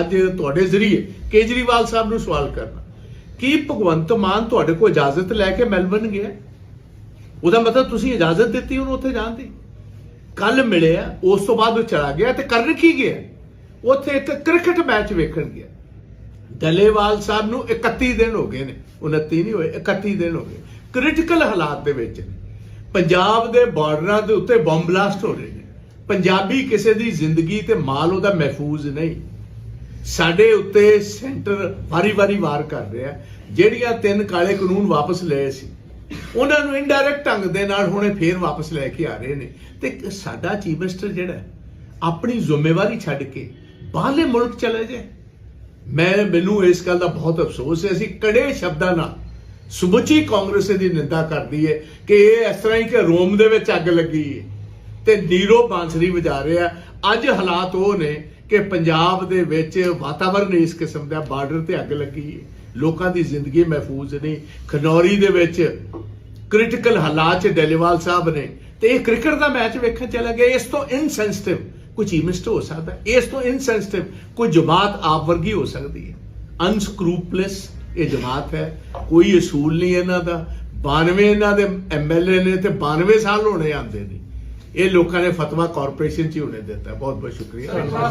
ਅੱਜ ਤੁਹਾਡੇ ਜ਼ਰੀਏ ਕੇਜਰੀਵਾਲ ਸਾਹਿਬ ਨੂੰ ਸਵਾਲ ਕਰਨਾ। ਕੀ ਭਗਵੰਤ ਮਾਨ ਤੁਹਾਡੇ ਕੋਲ ਇਜਾਜ਼ਤ ਲੈ ਕੇ ਮੈਲਬਨ ਗਿਆ? ਉਹਦਾ ਮਤਲਬ ਤੁਸੀਂ ਇਜਾਜ਼ਤ ਦਿੱਤੀ ਉਹਨੂੰ ਉੱਥੇ ਜਾਣ ਦੀ? ਕੱਲ ਮਿਲਿਆ, ਉਸ ਤੋਂ ਬਾਅਦ ਉਹ ਚਲਾ ਗਿਆ ਤੇ ਕਰਨ ਕੀ ਗਿਆ? ਉੱਥੇ ਇੱਕ ਕ੍ਰਿਕਟ ਮੈਚ ਵੇਖਣ ਗਿਆ। ਡੱਲੇਵਾਲ ਸਾਹਿਬ ਨੂੰ 31 ਦਿਨ ਹੋ ਗਏ ਨੇ 29 ਨਹੀਂ ਹੋਏ 31 ਦਿਨ ਹੋ ਗਏ। ਕ੍ਰਿਟੀਕਲ ਹਾਲਾਤ ਦੇ ਵਿੱਚ ਪੰਜਾਬ ਦੇ ਬਾਰਡਰਾਂ ਦੇ ਉੱਤੇ ਬੰਬ ਬਲਾਸਟ ਹੋ ਰਹੇ ਨੇ। ਪੰਜਾਬੀ ਕਿਸੇ ਦੀ ਜ਼ਿੰਦਗੀ ਤੇ ਮਾਲ ਉਹਦਾ ਮਹਿਫੂਜ਼ ਨਹੀਂ। ਸਾਡੇ ਉੱਤੇ ਸੈਂਟਰ ਵਾਰੀ-ਵਾਰੀ ਵਾਰ ਕਰ ਰਿਹਾ ਜਿਹੜੀਆਂ ਤਿੰਨ ਕਾਲੇ ਕਾਨੂੰਨ ਵਾਪਸ ਲਏ ਸੀ, ਉਹਨਾਂ ਨੂੰ ਇਨਡਾਇਰੈਕਟ ਢੰਗ ਦੇ ਨਾਲ ਹੁਣੇ ਫੇਰ ਵਾਪਸ ਲੈ ਕੇ ਆ ਰਹੇ ਨੇ। ਤੇ ਸਾਡਾ ਚੀਫ ਮਿਨਿਸਟਰ ਜਿਹੜਾ ਆਪਣੀ ਜ਼ਿੰਮੇਵਾਰੀ ਛੱਡ ਕੇ ਬਾਹਰਲੇ ਮੁਲਕ ਚਲੇ ਜਾਏ ਮੈਂ, ਮੈਨੂੰ ਇਸ ਗੱਲ ਦਾ ਬਹੁਤ ਅਫਸੋਸ ਹੈ, ਅਸੀਂ ਕੜੇ ਸ਼ਬਦਾਂ ਨਾਲ ਸਮੁੱਚੀ ਕਾਂਗਰਸ ਦੀ ਨਿੰਦਾ ਕਰਦੀ ਹੈ ਕਿ ਇਹ ਇਸ ਤਰ੍ਹਾਂ ਹੀ ਕਿ ਰੋਮ ਦੇ ਵਿੱਚ ਅੱਗ ਲੱਗੀ ਹੈ ਤੇ ਨੀਰੋ ਬਾਂਸਰੀ ਵਜਾ ਰਿਹਾ ਅੱਜ ਹਾਲਾਤ ਉਹ ਨੇ ਕਿ ਪੰਜਾਬ ਦੇ ਵਿੱਚ ਵਾਤਾਵਰਣ ਇਸ ਕਿਸਮ ਦਾ ਬਾਰਡਰ ਤੇ ਅੱਗ ਲੱਗੀ ਹੈ। ਲੋਕਾਂ ਦੀ ਜ਼ਿੰਦਗੀ ਮਹਿਫੂਜ਼ ਨਹੀਂ ਖਨੌਰੀ ਦੇ ਵਿੱਚ ਕ੍ਰਿਟੀਕਲ ਹਾਲਾਤ ਚ ਡੈਲੀਵਾਲ ਸਾਹਿਬ ਨੇ। ਤੇ ਇਹ ਕ੍ਰਿਕਟ ਦਾ ਮੈਚ ਵੇਖਣ ਚਲਾ ਗਿਆ। ਇਸ ਤੋਂ ਇਨਸੈਂਸਿਟਿਵ ਕੋਈ ਚੀਫ ਹੋ ਸਕਦਾ ਇਸ ਤੋਂ ਇਨਸੈਂਸਿਟਿਵ ਕੋਈ ਜਮਾਤ ਆਪ ਵਰਗੀ ਹੋ ਸਕਦੀ ਹੈ। ਅਨਸਕਰੂਪਲੈਸ ਇਹ ਜਮਾਤ ਹੈ। ਕੋਈ ਅਸੂਲ ਨਹੀਂ ਇਹਨਾਂ ਦਾ। 92 ਇਹਨਾਂ ਦੇ ਐਮਐਲਏ ਨੇ ਤੇ 92 ਸਾਲ ਹੋਣੇ ਆਂਦੇ ਨੇ। ਇਹ ਲੋਕਾਂ ਨੇ ਫਤਵਾ ਕਾਰਪੋਰੇਸ਼ਨ ਚ ਹੀ ਹੋਣੇ ਦਿੱਤਾ। ਬਹੁਤ ਬਹੁਤ ਸ਼ੁਕਰੀਆ।